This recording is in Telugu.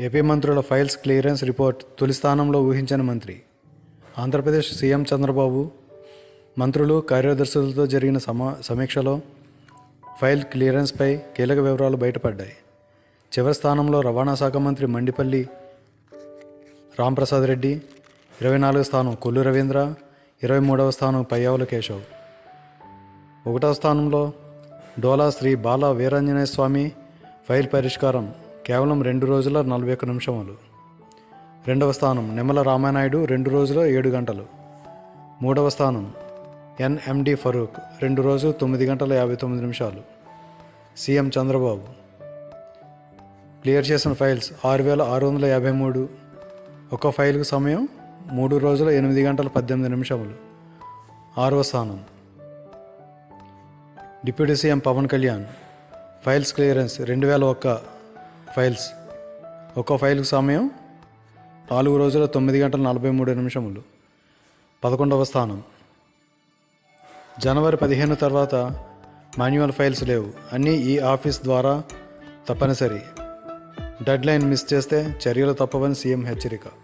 ఏపీ మంత్రుల ఫైల్స్ క్లియరెన్స్ రిపోర్ట్ తొలి స్థానంలో ఊహించని మంత్రి. ఆంధ్రప్రదేశ్ సీఎం చంద్రబాబు మంత్రులు కార్యదర్శులతో జరిగిన సమా సమీక్షలో ఫైల్ క్లియరెన్స్పై కీలక వివరాలు బయటపడ్డాయి. చివరి స్థానంలో రవాణా శాఖ మంత్రి మండిపల్లి రాంప్రసాద్ రెడ్డి ఇరవై నాలుగో స్థానం కొల్లు రవీంద్ర ఇరవై మూడవ స్థానం పయ్యావుల కేశవ్. ఒకటవ స్థానంలో డోలా శ్రీ బాల వీరాంజనేయ స్వామి ఫైల్ పరిష్కారం కేవలం రెండు రోజుల నలభై ఒక్క నిమిషములు రెండవ స్థానం నిమ్మల రామానాయుడు రెండు రోజుల ఏడు గంటలు. మూడవ స్థానం ఎన్ఎండి ఫరూక్ రెండు రోజులు తొమ్మిది గంటల యాభై తొమ్మిది నిమిషాలు. సీఎం చంద్రబాబు. క్లియర్ చేసిన ఫైల్స్ ఆరు వేల ఆరు వందల యాభై మూడు. ఒక ఫైల్కు సమయం మూడు రోజుల ఎనిమిది గంటల పద్దెనిమిది నిమిషములు. ఆరవ స్థానం deputy CM Pavan Kalyan. Files clearance రెండు వేల ఒక్క. ఫైల్స్. ఒక్కో ఫైల్కు సమయం నాలుగు రోజుల తొమ్మిది గంటల నలభై మూడు నిమిషములు. పదకొండవ స్థానం. జనవరి పదిహేను తర్వాత మాన్యువల్ ఫైల్స్ లేవు. అన్నీ ఈ ఆఫీస్ ద్వారా తప్పనిసరి. డెడ్లైన్ మిస్ చేస్తే చర్యలు తప్పవని సీఎం హెచ్చరిక.